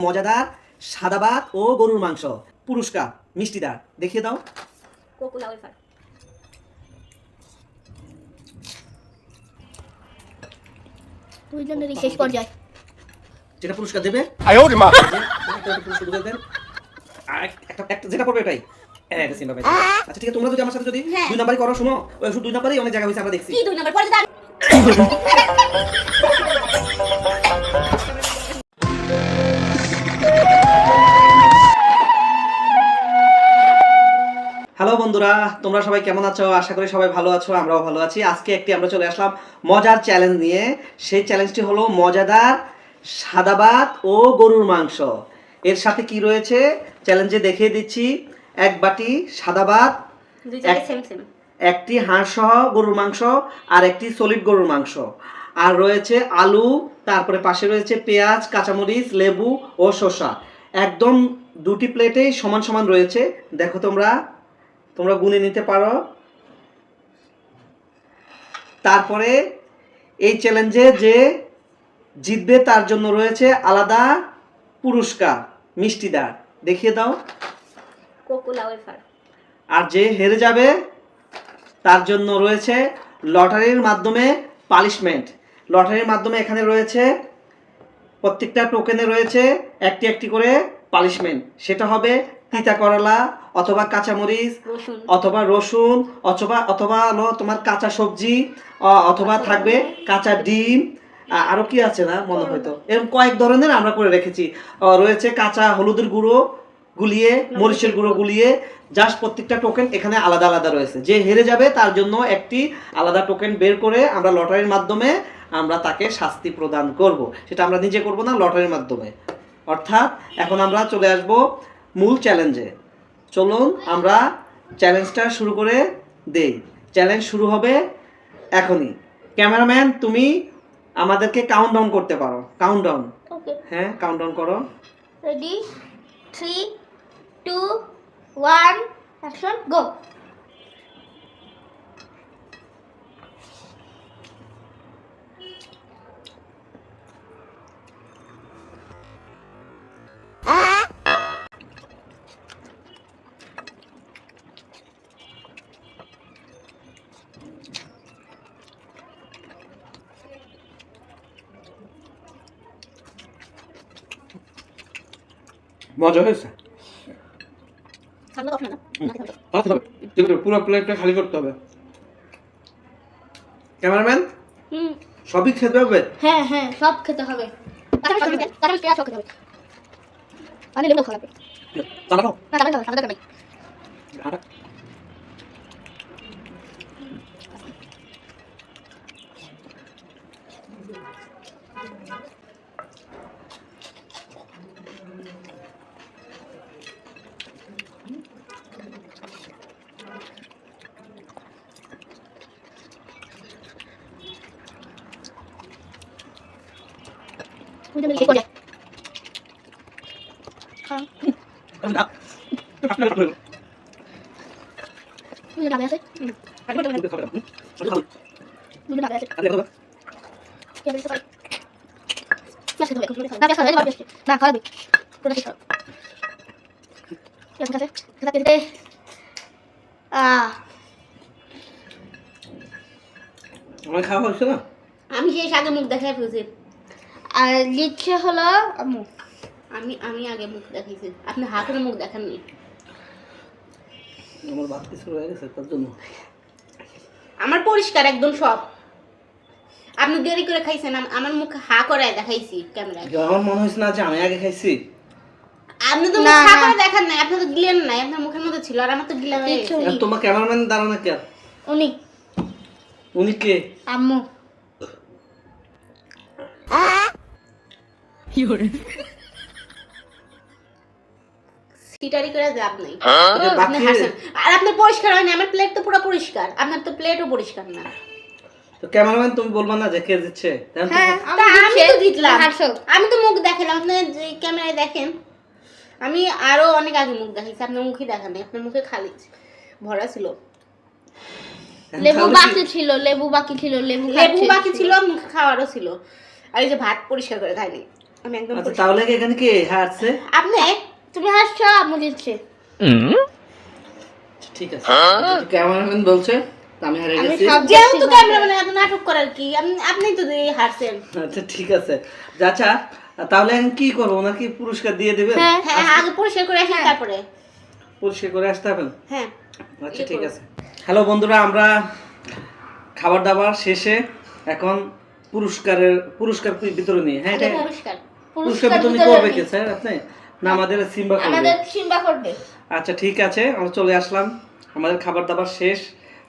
মজাদার সাদা ভাত ও গরুর মাংস। পুরস্কার মিষ্টিদার। দেখিয়ে দাও। যেটা পুরস্কার দেবে আর একটা একটা আচ্ছা, ঠিক আছে তোমরা আমার সাথে যদি দুই নাম্বারই করো শুনো। দুই নাম্বারই অনেক জায়গা হয়েছে আমরা দেখছি। দুই বন্ধুরা তোমরা সবাই কেমন আছো? আশা করি সবাই ভালো আছো আমরাও ভালো আছি। আজকে একটি আমরা চলে আসলাম মজার চ্যালেঞ্জ নিয়ে। সেই চ্যালেঞ্জটি হলো মজাদার সাদা ভাত ও গরুর মাংস। এর সাথে কি রয়েছে? চ্যালেঞ্জে দেখিয়ে দিচ্ছি। এক বাটি সাদা ভাত দুই জায়গায় এক- সেম সেম। একটি হাঁস সহ গরুর মাংস আর একটি সলিড গরুর মাংস। আর রয়েছে আলু তারপরে পাশে রয়েছে পেঁয়াজ কাঁচামরিচ লেবু ও শসা। একদম দুটি প্লেটেই সমান সমান রয়েছে। দেখো তোমরা তোমরা গুনে নিতে পারো। তারপরে এই চ্যালেঞ্জে যে জিতবে তার জন্য রয়েছে আলাদা পুরস্কার মিষ্টিদার দেখিয়ে দাও। আর যে হেরে যাবে তার জন্য রয়েছে লটারির মাধ্যমে পালিশমেন্ট। লটারির মাধ্যমে এখানে রয়েছে প্রত্যেকটা টোকেনে রয়েছে একটি একটি করে পালিশমেন্ট। সেটা হবে তিতা করলা অথবা কাঁচামরিচ অথবা রসুন অথবা অথবা হলো তোমার কাঁচা সবজি অথবা থাকবে কাঁচা ডিম। আ- আরও কি আছে না? মনে হয়তো। এরকম কয়েক ধরনের আমরা করে রেখেছি। রয়েছে কাঁচা হলুদের গুঁড়ো গুলিয়ে মরিচের গুঁড়ো গুলিয়ে জাস্ট প্রত্যেকটা টোকেন এখানে আলাদা আলাদা রয়েছে। যে হেরে যাবে তার জন্য একটি আলাদা টোকেন বের করে আমরা লটারির মাধ্যমে আমরা তাকে শাস্তি প্রদান করব। সেটা আমরা নিজে করব না লটারির মাধ্যমে। অর্থাৎ এখন আমরা চলে আসব মূল চ্যালেঞ্জে চলুন আমরা চ্যালেঞ্জটা শুরু করে দেই। চ্যালেঞ্জ শুরু হবে এখনই। ক্যামেরাম্যান তুমি আমাদেরকে কাউন্ট ডাউন করতে পারো। কাউন্ট ডাউন হ্যাঁ কাউন্ট ডাউন করো। Ready three two one action go মজা হয়েছে? পুরো প্লেটটা খালি করতে হবে। ক্যামেরাম্যান? সবই খেতে হবে? হ্যাঁ হ্যাঁ সব খেতে হবে। মানে লেবু খাওয়া দাঁড়াও না কাঁচামরিচ খাওয়া সাদা খেতে দিতে আহ আমি সেই আগে মুখ দেখাই ফেলছি। আর লিখছে হলো আম্মু আমি আমি আগে মুখ দেখাইছি। আপনি হাতের মুখ দেখাননি। আমার ভাত কিছু রয়ে গেছে তার জন্য। আমার পরিষ্কার একদম সব। আপনি দেরি করে খাইছেন আমার মুখ হা করায় দেখাইছি ক্যামেরায়। আমার মনে হয়েছে না যে আমি আগে খাইছি। আপনি তো মুখ হা করে দেখান নাই আপনি তো গিলেন নাই আপনার মুখের মধ্যে ছিল আর আমার তো গিলা হয়ে তোমার ক্যামেরাম্যান দাঁড়ানো কে? উনি। উনি কে? আম্মু। সিটারি করে লাভ নাই। আপনি হাসেন আর আপনার পরিষ্কার হয়নি আমার প্লেট তো পুরো পরিষ্কার। আপনার তো প্লেটও পরিষ্কার না। তো ক্যামেরাম্যান তুমি বলবা না যে কে দিচ্ছে? তাহলে তো- হ্যাঁ তা আমি তো জিতলাম আমি তো মুখ দেখালাম। আপনি যে ক্যামেরায় দেখেন আমি আরও অনেক আগে মুখ দেখাইছি। আপনার মুখই দেখান নাই আপনার মুখে খালি ভরা ছিল। লেবু বাকি ছিল লেবু বাকি ছিল লেবু লেবু বাকি ছিল মুখে খাওয়ারও ছিল। আর এই যে ভাত পরিষ্কার করে খাইনি। আমি একদম আচ্ছা তাহলে কি এখানে কে হারছে আপনি তুমি হাসছো আম্মু জিতছে ঠিক আছে। ক্যামেরাম্যান বলছে আমি হেরে আমি গেছি। সব যেহেতু ক্যামেরাম্যান এত নাটক করার কি? আপনি তো দিয়ে হারছেন আচ্ছা ঠিক আছে। আচ্ছা তাহলে এখন কি করব? ওনাকে পুরস্কার দিয়ে দেবেন? হ্যাঁ হ্যাঁ আগে পরিষ্কার করে আসেন তারপরে। পরিষ্কার করে আসতে হবেন হ্যাঁ। আচ্ছা ঠিক আছে। হ্যালো বন্ধুরা আমরা খাবার দাবার শেষে এখন পুরস্কারের পুরস্কার বিতরণী হ্যাঁ এটা পরিষ্কার পুরস্কার বিতরণী। করবে কে স্যার? আপনি না আমাদের সিম্বা করবে। আমাদের সিম্বা করবে। আচ্ছা ঠিক আছে আমরা চলে আসলাম। আমাদের খাবার দাবার শেষ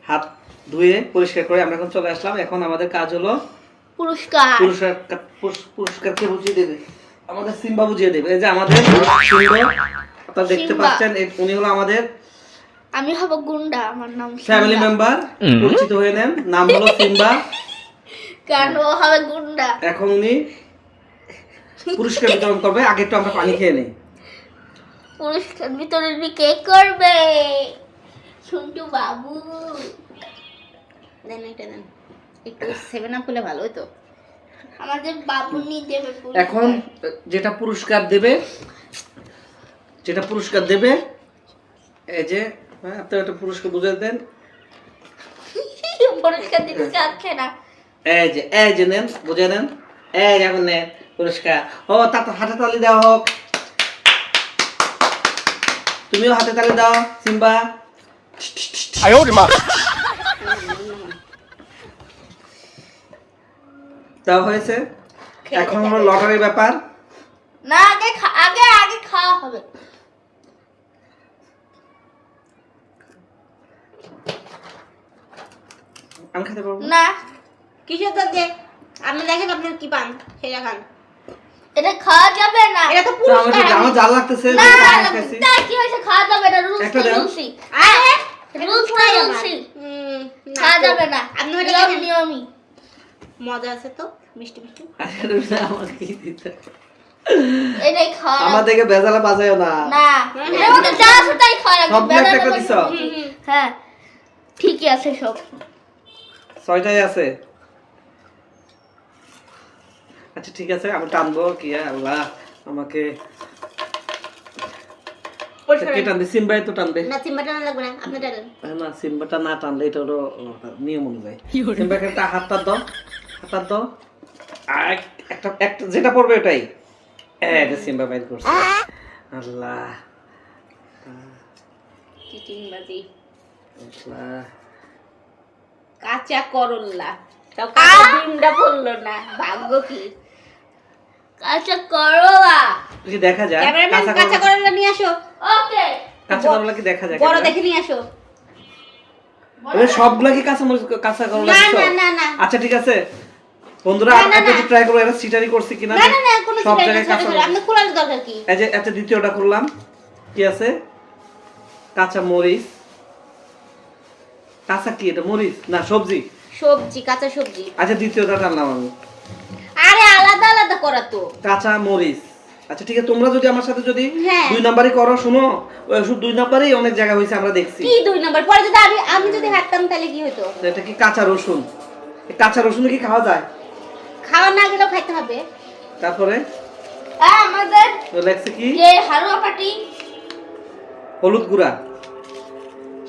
হাত ধুয়ে পরিষ্কার করে আমরা এখন চলে আসলাম। এখন আমাদের কাজ হলো পুরস্কার। পুরস্কার পুরস- পুরস্কার কে বুঝিয়ে দেবে। আমাদের সিম্বা বুঝিয়ে দেবে। এই যে আমাদের সিম্বা আপনারা দেখতে পাচ্ছেন উনি হলো আমাদের আমি হব গুন্ডা আমার নাম ফ্যামিলি মেম্বার। পরিচিত হয়ে নেন নাম হলো সিম্বা। কারণ ও হবে গুন্ডা। এখন উনি পুরস্কার বিতরণ করবে আগে একটু আমরা পানি খেয়ে নেই। পুরস্কার বিতরণী কে করবে? সন্টু বাবু। দেন এটা দেন। একটু সেভেন আপ হলে ভালো হতো আমাদের বাবু নিয়ে দেবে পুরস্কার। এখন যেটা পুরস্কার দেবে যেটা পুরস্কার দেবে এই যে হ্যাঁ আপনি একটা পুরস্কার বুঝে দেন। পুরস্কার দিতে চাচ্ছে না। এই যে এই যে নেন বুঝে নেন এই যে এখন নেন। পুরস্কার। ও তা তো হাতে তালি দেওয়া হোক। তুমিও হাতে তালি দাও সিম্বা। দেওয়া হয়েছে? এখন হলো লটারির ব্যাপার। না আগে আগে আগে খাওয়া হবে। আমি খেতে পারব? না কিসের তো যে? আপনি দেখেন আপনি কি পান? সেটা খান। এটা খাওয়া যাবে না। এটা তো তো আমার জাল লাগতেছে না। তা কি হয়েছে? খাওয়া যাবে না রুলস একটা তো দাও। আরে রুলস না খাওয়া যাবে না। আপনি ওটা নিয়ম নিয়মই মজা আছে তো? মিষ্টি মিষ্টি। আরে রুনা, কি দিতে? এটাই খাওয়া আমার দেখে বেজালে না। না এটার যা আছে খাওয়া সব একটা দিছো? হ্যাঁ ঠিকই আছে সব। ছয়টাই আছে। আচ্ছা ঠিক আছে আমি টানবো কি? আল্লাহ আমাকে কে টানবে? সিম্বাই তো টানবে। না চিম্বা টানা লাগবে না আপনি টানেন। হ্যাঁ, না সিম্বাটা না টানলে এটা হলো নিয়ম অনুযায়ী। সিম্বাকে একটা হাতটা দাও হাতটা দাও। একটা একটা যেটা পড়বে ওটাই হ্যাঁ এটা সিম্বা বাইর করছে। আল্লাহ। কাঁচা করল্লা তাও কাঁচা ডিমটা পড়ল না। ভাগ্য কি? আচ্ছা করোয়া কি দেখা যায় ক্যামেরাম্যান কাঁচা কাঁচা করলা। নিয়ে আসো। ওকে। কাঁচা করলা কি দেখা যায় বড় দেখে নিয়ে আসো। সবগুলা কি কাঁচা মরিচ কাঁচা করলা না না না আচ্ছা ঠিক আছে। বন্ধুরা একটা। ট্রাই করব এটা সিটারি করছি কিনা না না না কোনো সব জায়গায় কাঁচা ছোট, খোলার দরকার কি? এই যে দ্বিতীয়টা করলাম। কি আছে? কাঁচা মরিচ। কাঁচা কি এটা? মরিচ? না সবজি। সবজি কাঁচা সবজি। আচ্ছা দ্বিতীয়টা টানলাম আমি। আরে আলাদা আলাদা। কাঁচা মরিচ। আচ্ছা ঠিক আছে তোমরা যদি আমার সাথে যদি হ্যাঁ। দুই নাম্বারই করো শুনো শুধু দুই নাম্বারই অনেক জায়গা হয়েছে আমরা দেখছি। কি দুই নম্বর? পরে যদি আমি আমি যদি হাঁটতাম তাহলে কি হতো এটা কি কাঁচা রসুন? কাঁচা রসুন কি খাওয়া যায়? খাওয়া না গেলেও খাইতে হবে। তারপরে? আমাদের কি? পাটি। হলুদ গুঁড়া।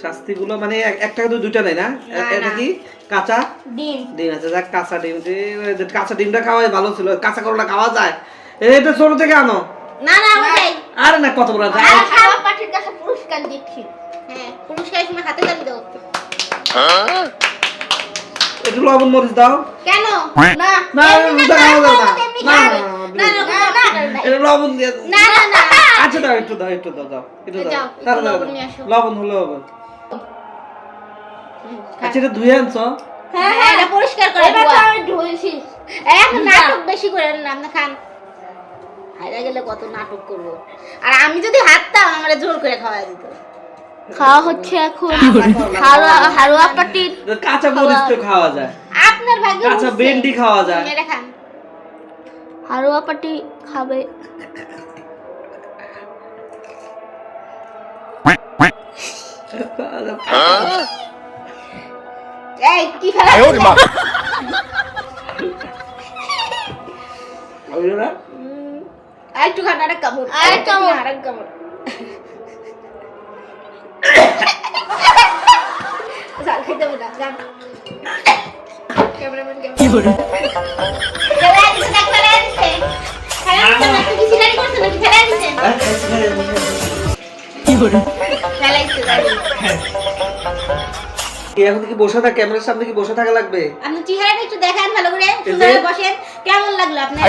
শাস্তিগুলো মানে একটা দুই দুইটা নেই না এটা কি কাঁচা ডিম ডিম আছে যাক কাঁচা ডিম যে- কাঁচা ডিমটা খাওয়াই ভালো ছিল কাঁচা করলা খাওয়া যায় এটা ছোট থেকে আনো না না ওটাই আরে না কত বড় যায় হালুয়া পাটির কাছে পুরস্কার দিচ্ছি হ্যাঁ পুরস্কারের সময় হাতে তালি দাও একটু লবণ মরিচ দাও কেন না না ওটা খাওয়া যাবে না না না, না, না, না, না, না, এটা লবণ দিয়ে না না না আচ্ছা দাও একটু দাও একটু দাও দাও একটু দাও যাও, একটু দাও, দাও, লবণ দাও। লবণ হলে হবে আচ্ছা এটা ধুয়ে আনছো? হ্যাঁ হ্যাঁ এটা পরিষ্কার করে এবার তো আমি ধুয়েছি। এখন নাটক বেশি করেন না আপনি খান। হাইরা গেলে কত নাটক করব। আর আমি যদি হাঁটতাম আমার জোর করে খাওয়া দিত। খাওয়া হচ্ছে এখন। হালুয়া হালুয়া পাটির কাঁচা মরিচ তো খাওয়া। যায়। আপনার ভাগ্যে কাঁচা ভেন্ডি খাওয়া যায়। এটা খান। হালুয়া পাটি খাবে। এই কি ফেলা ওই না? আর একটু খান আরেক কামড়। আরেক কামড়। আরেক কামড়। ঝাল খাইতে হবে না যান। ক্যামেরাম্যান কি করে ফেলাই দিছে দেখ ফেলাই দিছে ফেলাই দিছে না তুই সিনারি করছিস নাকি? ফেলাই দিছে কি করে ফেলাই দিছে জানি এখন কি বসে থাক ক্যামেরার সামনে কি বসে থাকা লাগবে? আপনি চেহারাটা একটু দেখান ভালো করে সুন্দর বসেন। কেমন লাগল আপনার?